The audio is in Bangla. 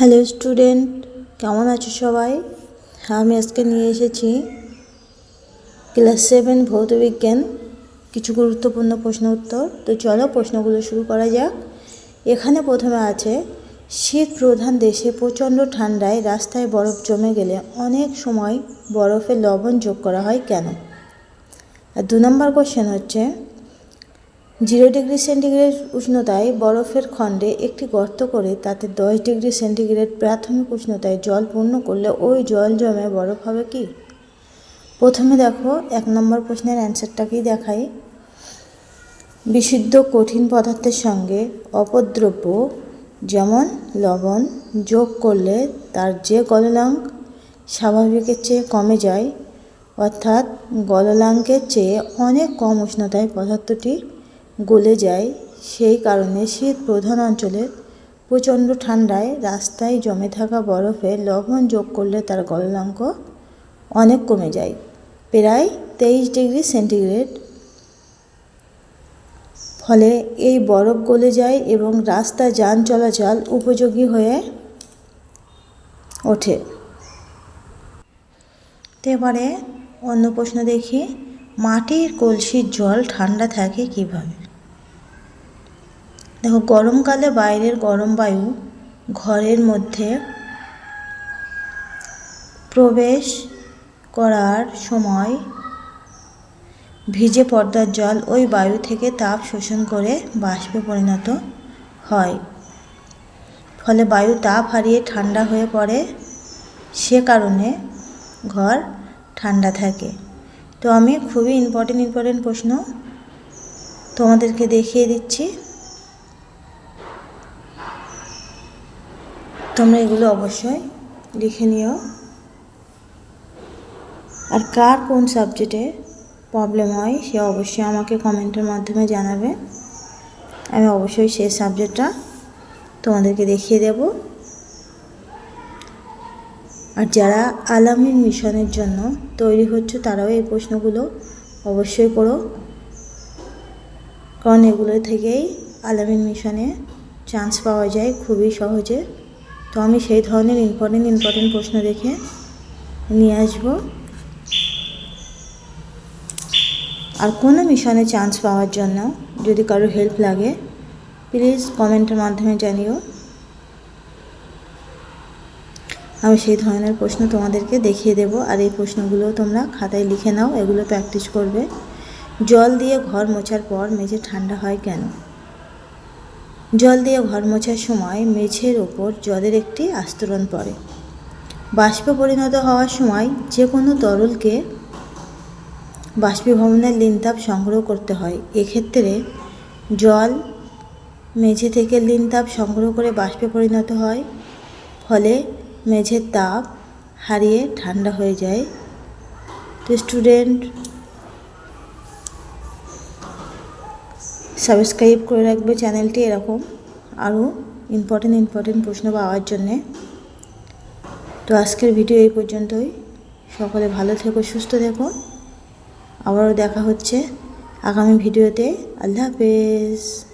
হ্যালো স্টুডেন্ট, কেমন আছো সবাই? হ্যাঁ আমি আজকে নিয়ে এসেছি ক্লাস সেভেন ভৌতবিজ্ঞান কিছু গুরুত্বপূর্ণ প্রশ্ন উত্তর। তো চলো প্রশ্নগুলো শুরু করা যাক। এখানে প্রথমে আছে, শীত প্রধান দেশে প্রচণ্ড ঠান্ডায় রাস্তায় বরফ জমে গেলে অনেক সময় বরফে লবণ যোগ করা হয় কেন? আর দু নম্বর কোশ্চেন হচ্ছে জিরো ডিগ্রি সেন্টিগ্রেড উষ্ণতায় বরফের খণ্ডে একটি গর্ত করে তাতে দশ ডিগ্রি সেন্টিগ্রেড প্রাথমিক উষ্ণতায় জল পূর্ণ করলে ওই জল জমে বরফ হবে কি? প্রথমে দেখো, এক নম্বর প্রশ্নের অ্যান্সারটাকেই দেখাই? বিশুদ্ধ কঠিন পদার্থের সঙ্গে অপদ্রব্য, যেমন লবণ, যোগ করলে তার যে গলনাঙ্ক স্বাভাবিকের চেয়ে কমে যায়, অর্থাৎ গলনাঙ্কের চেয়ে অনেক কম উষ্ণতায় পদার্থটি গলে যায়, সেই কারণে শীত প্রধান অঞ্চলের প্রচণ্ড ঠান্ডায় রাস্তায় জমে থাকা বরফে লবণ যোগ করলে তার গলনাঙ্ক অনেক কমে যায়, প্রায় তেইশ ডিগ্রি সেন্টিগ্রেড। ফলে এই বরফ গলে যায় এবং রাস্তা যান চলাচল উপযোগী হয়ে ওঠে। এবারে অন্য প্রশ্ন দেখি, মাটির কলসির জল ঠান্ডা থাকে কীভাবে? দেখো, গরমকালে বাইরের গরম বায়ু ঘরের মধ্যে প্রবেশ করার সময় ভিজে পর্দার জল ওই বায়ু থেকে তাপ শোষণ করে বাষ্পে পরিণত হয়। ফলে বায়ু তাপ হারিয়ে ঠান্ডা হয়ে পড়ে। সে কারণে ঘর ঠান্ডা থাকে। তো আমি খুবই ইম্পর্টেন্ট ইম্পর্টেন্ট প্রশ্ন তোমাদেরকে দেখিয়ে দিচ্ছি। তোমরা এগুলো অবশ্যই লিখে নিও। আর কার কোন সাবজেক্টে প্রবলেম হয়, সে অবশ্যই আমাকে কমেন্টের মাধ্যমে জানাবে। আমি অবশ্যই সেই সাবজেক্টটা তোমাদেরকে দেখিয়ে দেব। আর যারা আলামিন মিশনের জন্য তৈরি হচ্ছে, তারাও এই প্রশ্নগুলো অবশ্যই করো। কারণ এগুলো থেকেই আলামিন মিশনে চান্স পাওয়া যায় খুবই সহজে। তো আমি সেই ধরনের ইম্পর্টেন্ট ইম্পর্টেন্ট প্রশ্ন দেখে নিয়ে আসব। আর কোনো মিশনে চান্স পাওয়ার জন্য যদি কারও হেল্প লাগে প্লিজ কমেন্টের মাধ্যমে জানিও। আমি সেই ধরনের প্রশ্ন তোমাদেরকে দেখিয়ে দেব আর এই প্রশ্নগুলো তোমরা খাতায় লিখে নাও, এগুলো প্র্যাকটিস করবে। জল দিয়ে ঘর মোছার পর মেঝে ঠান্ডা হয় কেন? জল দিয়ে ঘর মোছার সময় মেঝের ওপর জলের একটি আস্তরণ পড়ে। বাষ্পে পরিণত হওয়ার সময় যে কোনো তরলকে বাষ্পীভবনের লিনতাপ সংগ্রহ করতে হয়। এক্ষেত্রে জল মেঝে থেকে লিনতাপ সংগ্রহ করে বাষ্পে পরিণত হয়, ফলে মেঝের তাপ হারিয়ে ঠান্ডা হয়ে যায়। তো স্টুডেন্ট সাবস্ক্রাইব করে রাখবে চ্যানেলটি এরকম আরও ইম্পর্টেন্ট ইম্পর্টেন্ট প্রশ্ন পাওয়ার জন্যে। তো আজকের ভিডিও এই পর্যন্তই। সকলে ভালো থেকো, সুস্থ থেকো। আবারও দেখা হচ্ছে আগামী ভিডিওতে। আল্লাহ হাফেজ।